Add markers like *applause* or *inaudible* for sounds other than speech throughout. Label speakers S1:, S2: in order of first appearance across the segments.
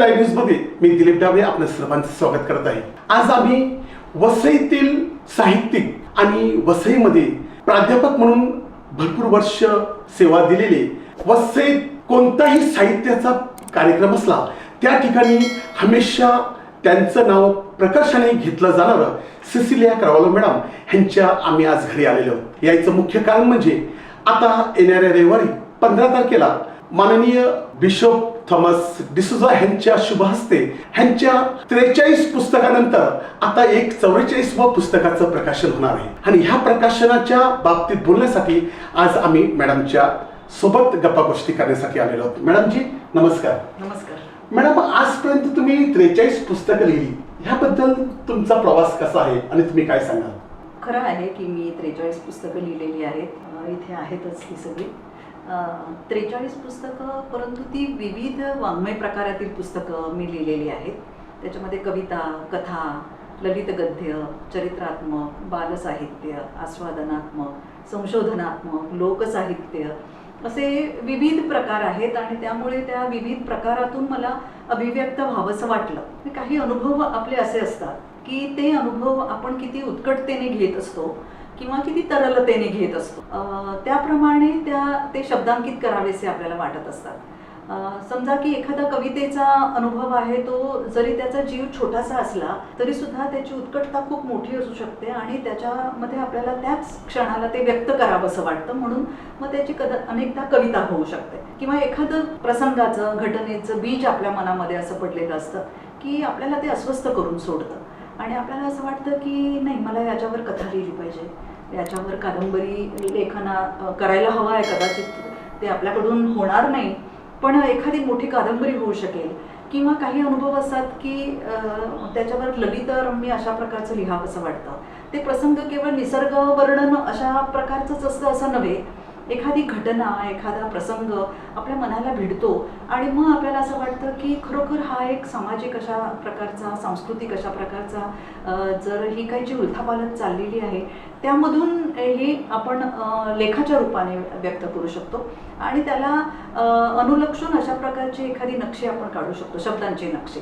S1: Live न्यूजमध्ये मी दिलीप डाबळे आपल्या सर्वांचं स्वागत करत आहे. आज आम्ही वसईतील साहित्यिक आणि वसईमध्ये प्राध्यापक म्हणून भरपूर वर्ष सेवा दिलेले वसईत कोणताही साहित्याचा कार्यक्रम असला त्या ठिकाणी हमेशा त्यांचं नाव प्रकर्षाने घेतलं जाणारं सिसिलिया करवालो मॅडम ह्यांच्या आम्ही आज घरी आलेलो आहोत. याचं मुख्य कारण म्हणजे आता येणाऱ्या रविवारी पंधरा तारखेला माननीय बिशप थॉमस डिसुजा ह्यांच्या शुभ हस्ते ह्यांच्या त्रेचाळीस पुस्तकानंतर आता एक चौवेचाळीसवं पुस्तकाचं प्रकाशन होणार आहे. आणि ह्या प्रकाशनाच्या बाबतीत बोलण्यासाठी आज आम्ही मॅडमच्या सोबत गप्पा गोष्टी करण्यासाठी आलेलो आहोत. मॅडमजी नमस्कार.
S2: नमस्कार.
S1: मॅडम आजपर्यंत तुम्ही त्रेचाळीस पुस्तकं लिहिली. ह्याबद्दल तुमचा प्रवास कसा आहे आणि तुम्ही काय सांगाल?
S2: खरं आहे की मी त्रेचाळीस पुस्तकं लिहिलेली आहेत. इथे आहेतच ही सगळी. त्रेचाळीस पुस्तकं परंतु ती विविध वाङ्मय प्रकारातील पुस्तकं मी लिहिलेली आहेत. त्याच्यामध्ये कविता कथा ललित गद्य चरित्रात्मक बालसाहित्य आस्वादनात्मक संशोधनात्मक लोकसाहित्य असे विविध प्रकार आहेत आणि त्यामुळे त्या विविध प्रकारातून मला अभिव्यक्त व्हावंसं वाटलं. काही अनुभव आपले असे असतात की ते अनुभव आपण किती उत्कटतेने घेत असतो किंवा किती तरलतेने घेत असतो. त्याप्रमाणे त्या ते शब्दांकित करावेसे आपल्याला वाटत असतात. समजा की एखादा कवितेचा अनुभव आहे तो जरी त्याचा जीव छोटासा असला तरी सुद्धा त्याची उत्कटता खूप मोठी असू शकते आणि त्याच्यामध्ये आपल्याला त्याच क्षणाला ते व्यक्त करावंसं वाटतं. म्हणून मग त्याची कदा अनेकदा कविता होऊ शकते. किंवा एखादं प्रसंगाचं घटनेचं बीज आपल्या मनामध्ये असं पडलेलं असतं की आपल्याला ते अस्वस्थ करून सोडतं. आणि आपल्याला असं वाटतं की नाही मला याच्यावर कथा लिहिली पाहिजे. याच्यावर कादंबरी लेखना करायला हवं आहे कदाचित. ते आपल्याकडून होणार नाही. पण एखादी मोठी कादंबरी होऊ शकेल. किंवा काही अनुभव असतात की त्याच्यावर ललित रम्य अशा प्रकारचं लिहावंसं वाटतं. ते प्रसंग केवळ निसर्ग वर्णन अशा प्रकारचंच असतं असं नव्हे. एखादी घटना एखादा प्रसंग आपल्या मनाला भिडतो आणि मग आपल्याला असं वाटतं की खरोखर हा एक सामाजिक अशा प्रकारचा सांस्कृतिक अशा प्रकारचा जर ही काही जी उलथापालथ चाललेली आहे त्यामधून हे आपण लेखाच्या रूपाने व्यक्त करू शकतो. आणि त्याला अनुलक्षण अनुलक्षून अशा प्रकारची एखादी नक्षी आपण काढू शकतो शब्दांची नक्षी.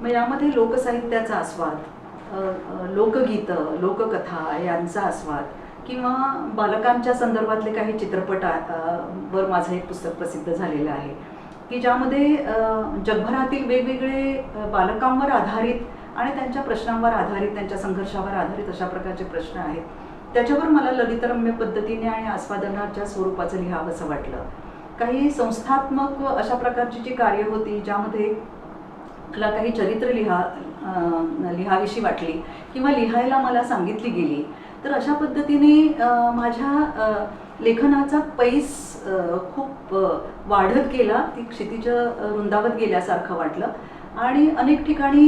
S2: मग यामध्ये लोकसाहित्याचा आस्वाद लोकगीतं लोककथा यांचा आस्वाद किंवा बालकांच्या संदर्भातले काही चित्रपट वर माझं एक पुस्तक प्रसिद्ध झालेलं आहे की ज्यामध्ये जगभरातील वेगवेगळे बालकांवर आधारित आणि त्यांच्या प्रश्नांवर आधारित त्यांच्या संघर्षावर आधारित अशा प्रकारचे प्रश्न आहेत. त्याच्यावर मला ललितरम्य पद्धतीने आणि आस्वादनाच्या स्वरूपाचं लिहावंसं वाटलं. काही संस्थात्मक अशा प्रकारची जी कार्य होती ज्यामध्ये मला काही चरित्र लिहा लिहाविषयी लिहावीशी वाटली किंवा लिहायला मला सांगितली गेली तर अशा पद्धतीने माझ्या लेखनाचा पैस खूप वाढत गेला. ती क्षितिज रुंदावत गेल्यासारखं वाटलं. आणि अनेक ठिकाणी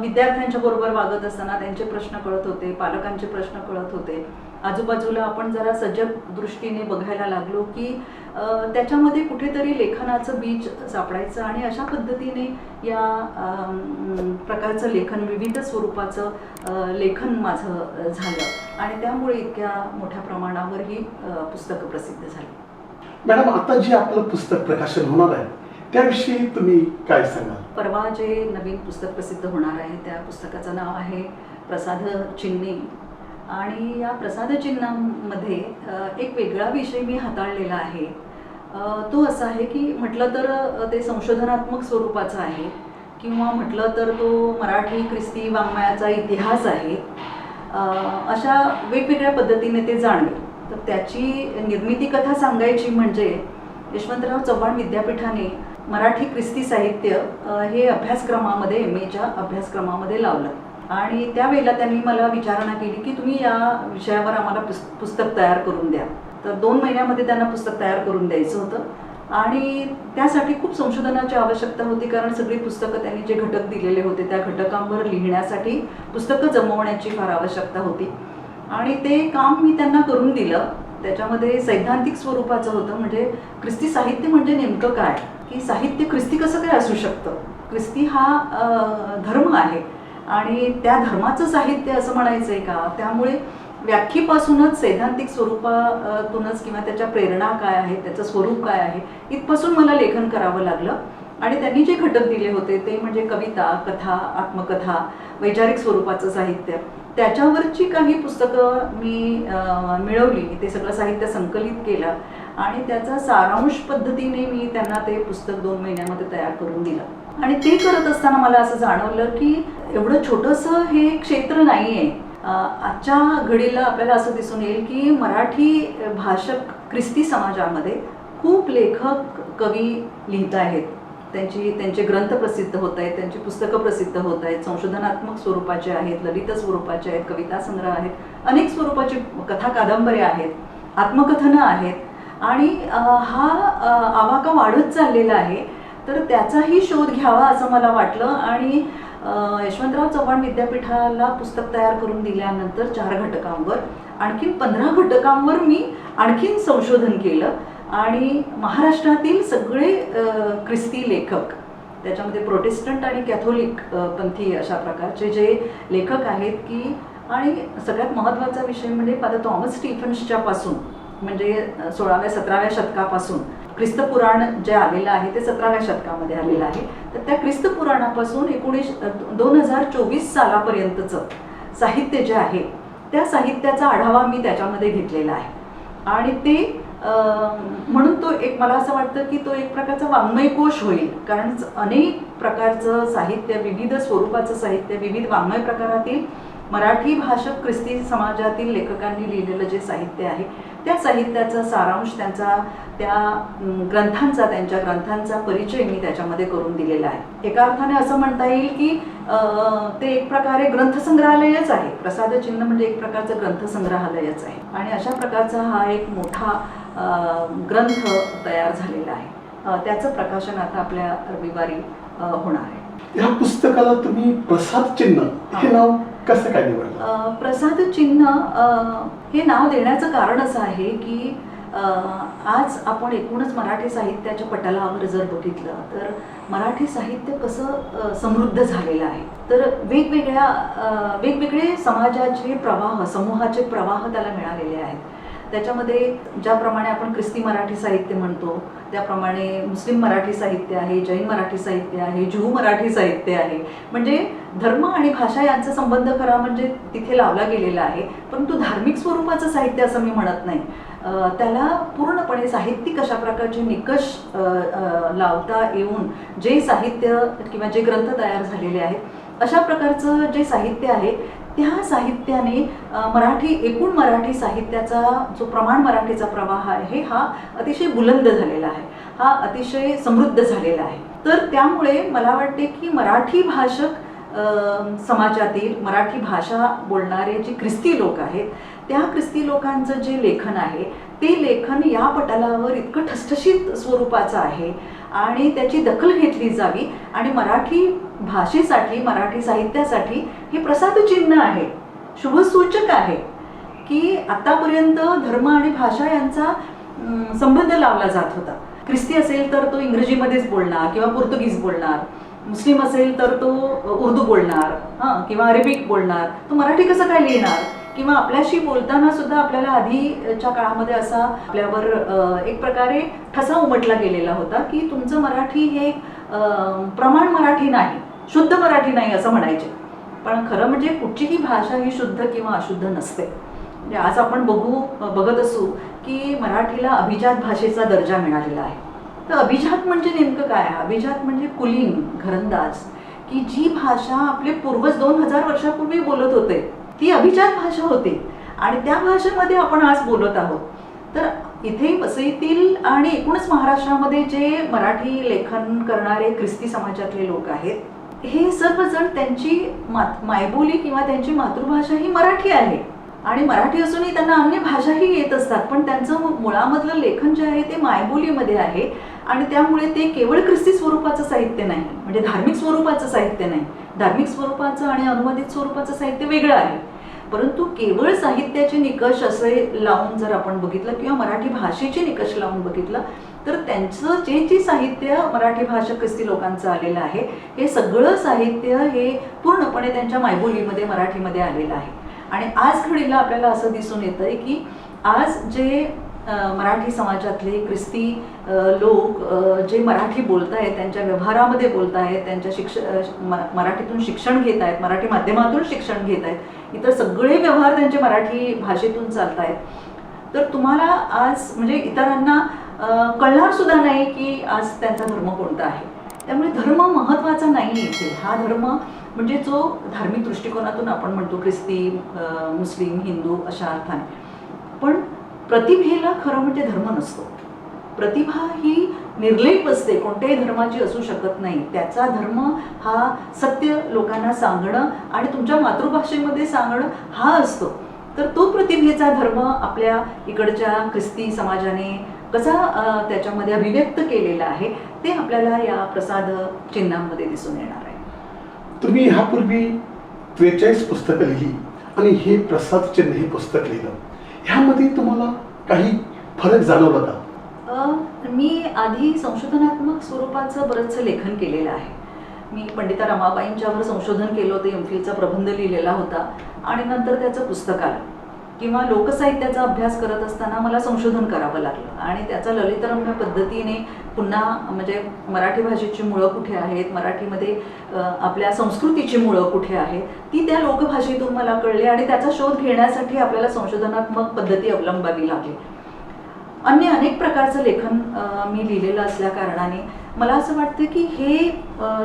S2: विद्यार्थ्यांच्या बरोबर वागत असताना त्यांचे प्रश्न कळत होते पालकांचे प्रश्न कळत होते. आजूबाजूला आपण जरा सजग दृष्टीने बघायला लागलो की त्याच्यामध्ये कुठेतरी लेखनाचं बीज सापडायचं आणि अशा पद्धतीने या प्रकारचं लेखन विविध स्वरूपाचं लेखन माझं झालं. आणि त्यामुळे इतक्या मोठ्या प्रमाणावर ही पुस्तकं प्रसिद्ध झाली.
S1: मॅडम आता जे आपलं पुस्तक प्रकाशन होणार आहे त्याविषयी तुम्ही काय सांगाल?
S2: परवा जे नवीन पुस्तक प्रसिद्ध होणार आहे त्या पुस्तकाचं नाव आहे प्रसाद चिन्हे. आणि या प्रसाद चिन्हामध्ये एक वेगळा विषय मी हाताळलेला आहे. तो असा आहे की म्हटलं तर ते संशोधनात्मक स्वरूपाचं आहे. किंवा म्हटलं तर तो मराठी ख्रिस्ती वाङ्मयाचा इतिहास आहे. अशा वेगवेगळ्या पद्धतीने ते जाणवेल तर त्याची निर्मिती कथा सांगायची म्हणजे यशवंतराव चव्हाण विद्यापीठाने मराठी ख्रिस्ती साहित्य हे अभ्यासक्रमामध्ये एम एच्या अभ्यासक्रमामध्ये लावलं. आणि त्यावेळेला त्यांनी मला विचारणा केली की तुम्ही या विषयावर आम्हाला पुस पुस्तक तयार करून द्या. तर दोन महिन्यामध्ये त्यांना पुस्तक तयार करून द्यायचं होतं. आणि त्यासाठी खूप संशोधनाची आवश्यकता होती कारण सगळी पुस्तकं त्यांनी जे घटक दिलेले होते त्या घटकांवर लिहिण्यासाठी पुस्तकं जमवण्याची फार आवश्यकता होती. आणि ते काम मी त्यांना करून दिलं. त्याच्यामध्ये सैद्धांतिक स्वरूपाचं होतं म्हणजे ख्रिस्ती साहित्य म्हणजे नेमकं काय? की साहित्य ख्रिस्ती कसं काय असू शकतं? ख्रिस्ती हा धर्म आहे. आणि त्या धर्माचं साहित्य असं म्हणायचं आहे का? त्यामुळे व्याख्येपासूनच सैद्धांतिक स्वरूपातूनच किंवा त्याच्या प्रेरणा काय आहे त्याचं स्वरूप काय आहे इथपासून मला लेखन करावं लागलं. आणि त्यांनी जे घटक दिले होते ते म्हणजे कविता कथा आत्मकथा वैचारिक स्वरूपाचं साहित्य. त्याच्यावरची काही पुस्तकं मी मिळवली. ते सगळं साहित्य संकलित केलं आणि त्याचा सारांश पद्धतीने मी त्यांना ते पुस्तक दोन महिन्यामध्ये तयार करून दिलं. आणि ते करत असताना मला असं जाणवलं की एवढं छोटंसं हे क्षेत्र नाही आहे आजच्या घडीला आपल्याला असं दिसून येईल की मराठी भाषक ख्रिस्ती समाजामध्ये खूप लेखक कवी लिहित आहेत. त्यांची त्यांचे ग्रंथ प्रसिद्ध होत आहेत त्यांची पुस्तकं प्रसिद्ध होत आहेत संशोधनात्मक स्वरूपाचे आहेत ललित स्वरूपाचे आहेत कविता संग्रह आहेत अनेक स्वरूपाची कथा कादंबऱ्या आहेत आत्मकथनं आहेत. आणि हा आवाका वाढत चाललेला आहे. तर त्याचाही शोध घ्यावा असं मला वाटलं आणि यशवंतराव चव्हाण विद्यापीठाला पुस्तक तयार करून दिल्यानंतर चार घटकांवर आणखीन पंधरा घटकांवर मी आणखीन संशोधन केलं. आणि महाराष्ट्रातील सगळे ख्रिस्ती लेखक त्याच्यामध्ये प्रोटेस्टंट आणि कॅथोलिक पंथी अशा प्रकारचे जे लेखक आहेत की आणि सगळ्यात महत्त्वाचा विषय म्हणजे फादर थॉमस स्टीफन्सच्या पासून म्हणजे सोळाव्या सतराव्या शतकापासून. ख्रिस्त पुराण जे आलेलं आहे ते सतराव्या शतकामध्ये आलेलं आहे. तर त्या ख्रिस्त पुराणापासून एकोणीस दोन हजार चोवीस सालापर्यंतचं साहित्य जे आहे त्या साहित्याचा आढावा मी त्याच्यामध्ये घेतलेला आहे. आणि ते म्हणून तो एक मला असं वाटतं की तो एक प्रकारचा वाङ्मयकोश होईल. कारण अनेक प्रकारचं साहित्य विविध स्वरूपाचं साहित्य विविध वाङ्मय प्रकारातील मराठी भाषक ख्रिस्ती समाजातील लेखकांनी लिहिलेलं जे साहित्य आहे त्या साहित्याचा सारांश त्यांचा त्या ग्रंथांचा त्यांच्या ग्रंथांचा परिचय मी त्याच्यामध्ये करून दिलेला आहे. एका अर्थाने असं म्हणता येईल की ते एक प्रकारे ग्रंथसंग्रहालयच आहे. प्रसाद चिन्ह म्हणजे एक प्रकारचं ग्रंथसंग्रहालयच आहे. आणि अशा प्रकारचा हा एक मोठा ग्रंथ तयार झालेला आहे. त्याचं प्रकाशन आता आपल्या रविवारी होणार आहे.
S1: या पुस्तकाला तुम्ही प्रसाद चिन्ह हा. नाव कसं काय निवडलं?
S2: प्रसाद चिन्ह हे नाव देण्याचं कारण असं आहे की आज आपण एकूणच मराठी साहित्याच्या पटलावर जर बघितलं तर मराठी साहित्य कसं समृद्ध झालेलं आहे. तर वेगवेगळ्या वेगवेगळे समाजाचे प्रवाह समूहाचे प्रवाह त्याला मिळालेले आहेत. त्याच्यामध्ये ज्याप्रमाणे आपण ख्रिस्ती मराठी साहित्य म्हणतो त्याप्रमाणे मुस्लिम मराठी साहित्य आहे जैन मराठी साहित्य आहे जुहू मराठी साहित्य आहे. म्हणजे धर्म आणि भाषा यांचा संबंध खरा म्हणजे तिथे लावला गेलेला आहे परंतु धार्मिक स्वरूपाचं साहित्य असं मी म्हणत नाही. त्याला पूर्णपणे साहित्यिक अशा प्रकारचे निकष लावता येऊन जे साहित्य किंवा जे ग्रंथ तयार झालेले आहेत अशा प्रकारचं जे साहित्य आहे त्या साहित्याने मराठी एकूण मराठी साहित्याचा जो प्रमाण मराठीचा प्रवाह आहे हा अतिशय बुलंद झालेला आहे. हा अतिशय समृद्ध झालेला आहे. तर त्यामुळे मला वाटते की मराठी भाषक समाजातील मराठी भाषा बोलणारे जे ख्रिस्ती लोक आहेत त्या ख्रिस्ती लोकांचं जे लेखन आहे ते लेखन या पटलावर इतकं ठसठशीत स्वरूपाचं आहे आणि त्याची दखल घेतली जावी. आणि मराठी भाषेसाठी मराठी साहित्यासाठी हे प्रसाद चिन्ह आहे. शुभसूचक आहे की आतापर्यंत धर्म आणि भाषा यांचा संबंध लावला जात होता. ख्रिस्ती असेल तर तो इंग्रजीमध्येच बोलणार किंवा पोर्तुगीज बोलणार. मुस्लिम असेल तर तो उर्दू बोलणार हां किंवा अरेबिक बोलणार. तो मराठी कसं काय लिहिणार? किंवा आपल्याशी बोलताना सुद्धा आपल्याला आधीच्या काळामध्ये असा आपल्यावर एक प्रकारे ठसा उमटला गेलेला होता की तुमचं मराठी हे प्रमाण मराठी नाही शुद्ध मराठी नाही असं म्हणायचे. पण खरं म्हणजे कुठचीही भाषा ही शुद्ध किंवा अशुद्ध नसते. म्हणजे आज आपण बघू बघत असू की मराठीला अभिजात भाषेचा दर्जा मिळालेला आहे. तर अभिजात म्हणजे नेमकं काय? आहे अभिजात म्हणजे कुलीन घरंदाज की जी भाषा आपले पूर्वज दोन हजार वर्षापूर्वी बोलत होते. ती अभिजात भाषा होती. आणि त्या भाषेमध्ये आपण आज बोलत आहोत. तर इथे वसईतील आणि एकूणच महाराष्ट्रामध्ये जे मराठी लेखन करणारे ख्रिस्ती समाजातले लोक आहेत हे सर्वजण त्यांची मात मायबोली किंवा त्यांची मातृभाषा ही मराठी आहे. आणि मराठी असूनही त्यांना अन्य भाषाही येत असतात पण त्यांचं मुळामधलं लेखन जे आहे ते मायबोलीमध्ये आहे. आणि त्यामुळे ते केवळ ख्रिस्ती स्वरूपाचं साहित्य नाही म्हणजे धार्मिक स्वरूपाचं साहित्य नाही. धार्मिक स्वरूपाचं आणि अनुवादित स्वरूपाचं साहित्य वेगळं आहे. परंतु केवळ साहित्याचे निकष असे लावून जर आपण बघितलं किंवा मराठी भाषेचे निकष लावून बघितलं तर त्यांचं जे जे साहित्य मराठी भाषक ख्रिस्ती लोकांचं आलेलं आहे हे सगळं साहित्य हे पूर्णपणे त्यांच्या मायबोलीमध्ये मराठीमध्ये आलेलं आहे. आणि आज घडीला आपल्याला असं दिसून येतं आहे की आज जे मराठी समाजातले ख्रिस्ती लोक जे मराठी बोलत आहेत त्यांच्या व्यवहारामध्ये बोलत आहेत त्यांच्या शिक्ष मराठीतून शिक्षण घेत आहेत मराठी माध्यमातून शिक्षण घेत आहेत इतर सगळे व्यवहार त्यांचे मराठी भाषेतून चालत आहेत तर तुम्हाला आज म्हणजे इतरांना कळणार सुद्धा नाही की आज त्यांचा धर्म कोणता आहे. त्यामुळे धर्म महत्त्वाचा नाही इथे. हा धर्म म्हणजे जो धार्मिक दृष्टिकोनातून आपण म्हणतो ख्रिस्ती मुस्लिम हिंदू अशा अर्थाने. पण प्रतिभेला खरं म्हणजे धर्म नसतो. प्रतिभा ही निर्लेप असते. कोणत्याही धर्माची असू शकत नाही. त्याचा धर्म हा सत्य लोकांना सांगणं आणि तुमच्या मातृभाषेमध्ये सांगणं हा असतो. तर तो प्रतिभेचा धर्म आपल्या इकडच्या ख्रिस्ती समाजाने कसा त्याच्यामध्ये अभिव्यक्त केलेला आहे ते आपल्याला या प्रसाद चिन्हांमध्ये दिसून येणार आहे.
S1: तुम्ही ह्यापूर्वी त्रेचाळीस पुस्तकं लिहिली आणि हे प्रसाद चिन्ह हे पुस्तक लिहिलं. ह्यामध्ये तुम्हाला काही फरक जाणवला का?
S2: मी आधी संशोधनात्मक स्वरूपाचं बरंचसं लेखन केलेलं आहे. मी पंडिता रमाबाईंच्यावर संशोधन केलं होतं एम फीचा प्रबंध लिहिलेला होता आणि नंतर त्याचं पुस्तक आलं. किंवा लोकसाहित्याचा अभ्यास करत असताना मला संशोधन करावं लागलं. आणि त्याचा ललितरम्य पद्धतीने पुन्हा म्हणजे मराठी भाषेची मुळं कुठे आहेत मराठीमध्ये आपल्या संस्कृतीची मुळं कुठे आहेत ती त्या लोकभाषेतून मला कळली आणि त्याचा शोध घेण्यासाठी आपल्याला संशोधनात्मक पद्धती अवलंबावी लागली. अन्य अनेक प्रकारचं लेखन मी लिहिलेलं असल्या कारणाने मला असं वाटतं की हे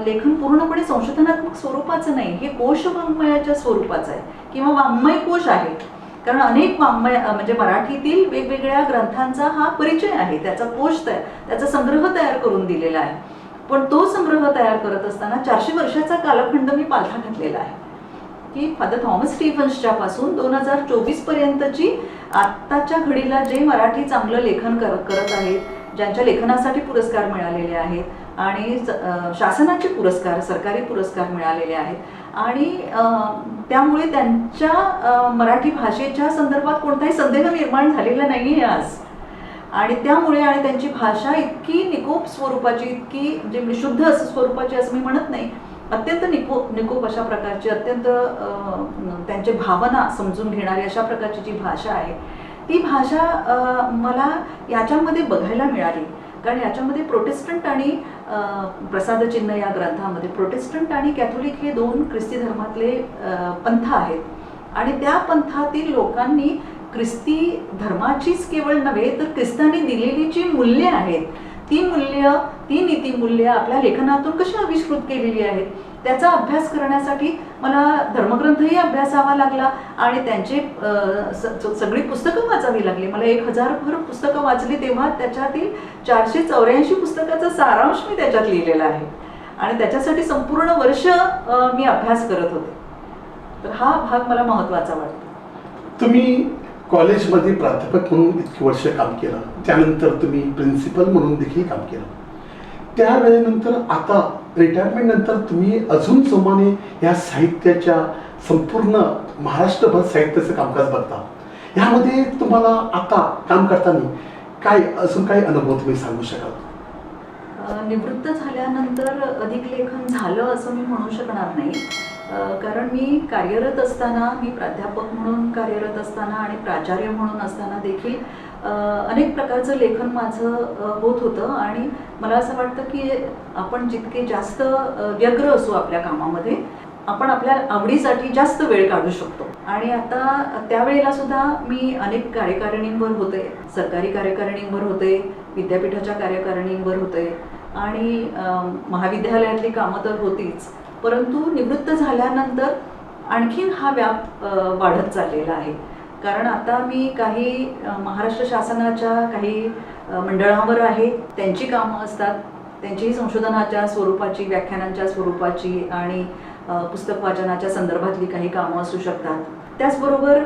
S2: लेखन पूर्णपणे संशोधनात्मक स्वरूपाचं नाही हे कोश वाङ्मयाच्या स्वरूपाचं आहे. किंवा वाङ्मय कोश आहे. कारण अनेक वाङ्मय म्हणजे मराठीतील वेगवेगळ्या ग्रंथांचा हा परिचय आहे. त्याचा कोश तयार त्याचा संग्रह तयार करून दिलेला आहे. पण तो संग्रह तयार करत असताना चारशे वर्षाचा कालखंड मी पालथा घातलेला आहे. की फादर थॉमस स्टीफन्सच्या पासून दोन हजार चोवीस पर्यंतची आत्ताच्या घडीला जे मराठी चांगलं लेखन कर करत आहेत ज्यांच्या लेखनासाठी पुरस्कार मिळालेले आहेत आणि शासनाचे पुरस्कार सरकारी पुरस्कार मिळालेले आहेत आणि त्यामुळे त्यांच्या मराठी भाषेच्या संदर्भात कोणताही संदेह निर्माण झालेला नाही आहे आज. आणि त्यामुळे आणि त्यांची भाषा इतकी निकोप स्वरूपाची इतकी म्हणजे शुद्ध असं स्वरूपाची असं मी म्हणत नाही. अत्यंत निकोप निकोप अशा प्रकारची अत्यंत त्यांचे भावना समजून घेणारी अशा प्रकारची जी भाषा आहे ती भाषा मला याच्यामध्ये बघायला मिळाली. कारण याच्यामध्ये प्रोटेस्टंट आणि प्रसादचिन्ह या ग्रंथामध्ये प्रोटेस्टंट आणि कॅथोलिक हे दोन ख्रिस्ती धर्मातले पंथ आहेत. आणि त्या पंथातील लोकांनी ख्रिस्ती धर्माचीच केवळ नव्हे तर ख्रिस्तांनी दिलेली जी मूल्ये आहेत ती मूल्य ती नीतीमूल्य आपल्या लेखनातून कशी आविष्कृत केलेली आहेत? त्याचा अभ्यास करण्यासाठी मला धर्मग्रंथही अभ्यासावा लागला आणि त्यांचे सगळी पुस्तकं वाचावी लागली. मला एक हजारभर पुस्तकं वाचली तेव्हा त्याच्यातील चारशे चौऱ्याऐंशी पुस्तकाचा सारांश मी त्याच्यात लिहिलेला आहे. आणि त्याच्यासाठी संपूर्ण वर्ष मी अभ्यास करत होते. तर हा भाग मला महत्त्वाचा वाटतो.
S1: तुम्ही कॉलेजमध्ये प्राध्यापक म्हणून इतकी वर्ष काम केलं. त्यानंतर तुम्ही प्रिन्सिपल म्हणून देखील काम केलं. त्या वेळेनंतर आता रिटायरमेंट नंतर तुम्ही अजून जोमाने या साहित्याच्या संपूर्ण महाराष्ट्रभर साहित्याचं कामकाज बघता. ह्यामध्ये तुम्हाला आता काम करताना काय अजून काय अनुभव तुम्ही सांगू शकाल?
S2: निवृत्त झाल्यानंतर अधिक लेखन झालं असं मी म्हणू शकणार नाही. कारण मी कार्यरत असताना मी प्राध्यापक म्हणून कार्यरत असताना आणि प्राचार्य म्हणून असताना देखील अनेक प्रकारचं लेखन माझं होत होतं आणि मला असं वाटतं की आपण जितके जास्त व्यग्र असू आपल्या कामामध्ये आपण आपल्या आवडीसाठी जास्त वेळ काढू शकतो. आणि आता त्यावेळेला सुद्धा मी अनेक कार्यकारिणींवर होते. सरकारी कार्यकारिणींवर होते विद्यापीठाच्या कार्यकारिणींवर होते आणि महाविद्यालयातली कामं तर होतीच. परंतु निवृत्त झाल्यानंतर आणखीन हा व्याप वाढत चाललेला आहे. कारण आता मी काही महाराष्ट्र शासनाच्या काही मंडळांवर आहे त्यांची कामं असतात त्यांचीही संशोधनाच्या स्वरूपाची व्याख्यानांच्या स्वरूपाची आणि पुस्तक वाचनाच्या संदर्भातली काही कामं असू शकतात. त्याचबरोबर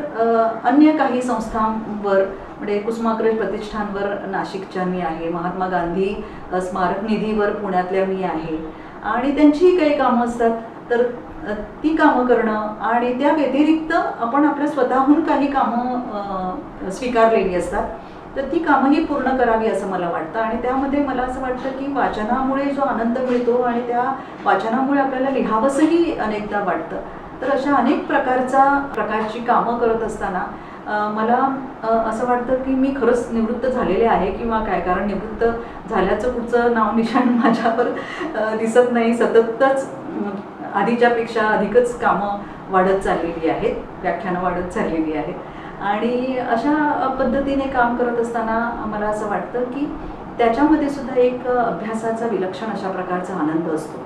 S2: अन्य काही संस्थांवर म्हणजे कुसुमाग्रज प्रतिष्ठानवर नाशिकच्या मी आहे महात्मा गांधी स्मारक निधीवर पुण्यातल्या मी आहे. आणि त्यांचीही काही कामं असतात. तर ती कामं करणं आणि त्या व्यतिरिक्त आपण आपल्या स्वतःहून काही कामं स्वीकारलेली असतात तर ती कामंही पूर्ण करावी असं मला वाटतं. आणि त्यामध्ये मला असं वाटतं की वाचनामुळे जो आनंद मिळतो आणि त्या वाचनामुळे आपल्याला लिहावंसंही अनेकदा वाटतं. तर अशा अनेक प्रकारचा प्रकारची कामं करत असताना मला असं वाटतं की मी खरंच निवृत्त झालेले आहे किंवा काय? कारण निवृत्त झाल्याचं पुढचं नाव निशाण *laughs* माझ्यावर दिसत नाही. सततच आधीच्यापेक्षा अधिकच कामं वाढत चाललेली आहेत व्याख्यानं वाढत चाललेली आहेत. आणि अशा पद्धतीने काम करत असताना मला असं वाटतं की त्याच्यामध्ये सुद्धा एक अभ्यासाचा विलक्षण अशा प्रकारचा आनंद असतो.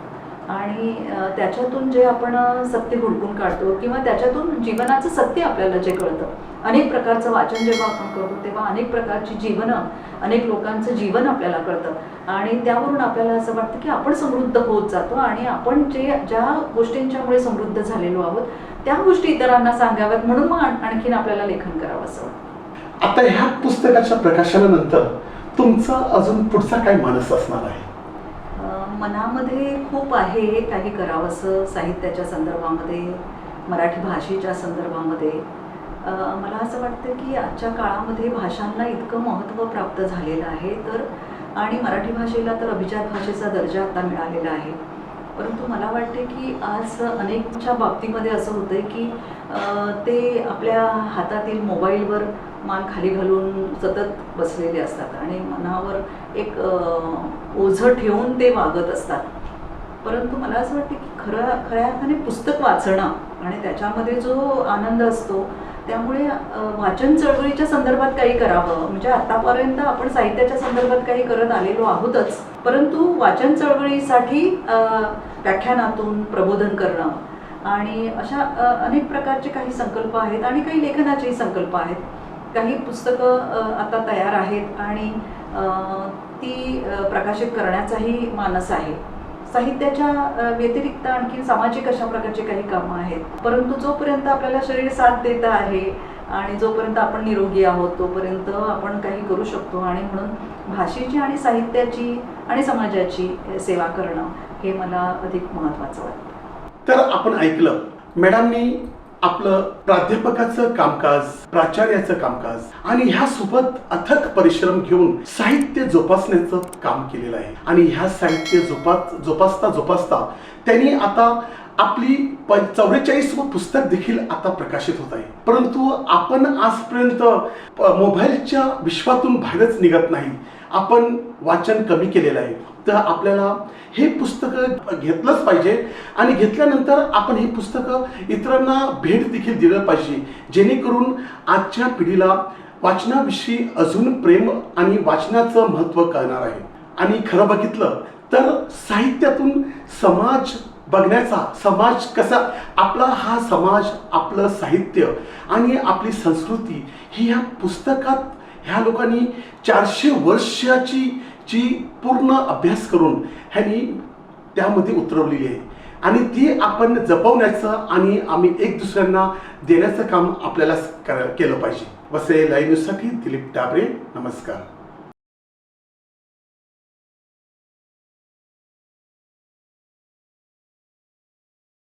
S2: आणि त्याच्यातून जे आपण सत्य हुडकून काढतो किंवा त्याच्यातून जीवनाचं सत्य आपल्याला जे कळतं अनेक प्रकारचं वाचन जेव्हा आपण करतो तेव्हा अनेक प्रकारची जीवनं अनेक लोकांचं जीवन आपल्याला कळतं. आणि त्यावरून आपल्याला असं वाटतं की आपण समृद्ध होत जातो आणि आपण जे ज्या गोष्टींच्यामुळे समृद्ध झालेलो आहोत त्या गोष्टी इतरांना सांगाव्यात म्हणून मग आण- आणखीन आपल्याला लेखन करावं असं वाटतं.
S1: आता ह्या पुस्तकाच्या प्रकाशनानंतर तुमचा अजून पुढचा काय मानस असणार आहे?
S2: मनामध्ये खूप आहे काही करावंसं साहित्याच्या संदर्भामध्ये मराठी भाषेच्या संदर्भामध्ये. मला असं वाटतं की आजच्या काळामध्ये भाषांना इतकं महत्त्व प्राप्त झालेलं आहे तर आणि मराठी भाषेला तर अभिजात भाषेचा दर्जा आता मिळालेला आहे. परंतु मला वाटते की आज अनेकच्या बाबतीमध्ये असं होतंय की ते आपल्या हातातील मोबाईलवर मान खाली घालून सतत बसलेले असतात आणि मनावर एक ओझं ठेवून ते वागत असतात. परंतु मला असं वाटतं की खरं खऱ्या अर्थाने पुस्तक वाचणं आणि त्याच्यामध्ये जो आनंद असतो त्यामुळे वाचन चळवळीच्या संदर्भात काही करावं. म्हणजे आतापर्यंत आपण साहित्याच्या संदर्भात काही करत आलेलो आहोतच. परंतु वाचन चळवळीसाठी व्याख्यानातून प्रबोधन करणं आणि अशा अनेक प्रकारचे काही संकल्प आहेत आणि काही लेखनाचेही संकल्प आहेत. काही पुस्तकं आता तयार आहेत आणि ती प्रकाशित करण्याचाही मानस आहे. साहित्याच्या व्यतिरिक्त आणखी सामाजिक अशा प्रकारचे काही कामं आहेत? परंतु जोपर्यंत आपल्याला शरीर साथ देत आहे आणि जोपर्यंत आपण निरोगी आहोत तोपर्यंत आपण काही करू शकतो. आणि म्हणून भाषेची आणि साहित्याची आणि समाजाची सेवा करणं हे मला अधिक महत्त्वाचं वाटतं.
S1: तर आपण ऐकलं. मॅडमनी आपलं प्राध्यापकाचं कामकाज प्राचार्याचं कामकाज आणि ह्यासोबत अथक परिश्रम घेऊन साहित्य जोपासण्याचं काम केलेलं आहे. आणि ह्या साहित्य जोपास जोपासता जोपासता त्यांनी आता आपली चौवेचाळीस पुस्तक देखील आता प्रकाशित होत आहे. परंतु आपण आजपर्यंत मोबाईलच्या विश्वातून बाहेरच निघत नाही. आपण वाचन कमी केलेलं आहे. तर आपल्याला हे पुस्तकं घेतलंच पाहिजे. आणि घेतल्यानंतर आपण हे पुस्तकं इतरांना भेट देखील दिलं पाहिजे. जेणेकरून आजच्या पिढीला वाचनाविषयी अजून प्रेम आणि वाचनाचं महत्त्व कळणार आहे. आणि खरं बघितलं तर साहित्यातून समाज बघण्याचा समाज कसा आपला हा समाज आपलं साहित्य आणि आपली संस्कृती ही ह्या पुस्तकात ह्या लोकांनी चारशे वर्षाची ची पूर्ण अभ्यास करून ह्यांनी त्यामध्ये उतरवलेली आहे. आणि ती आपण जपवण्याचं आणि आम्ही एक दुसऱ्यांना देण्याचं काम आपल्याला कर- केलं पाहिजे. वसे लाईव्ह न्यूजसाठी दिलीप डाबरे नमस्कार.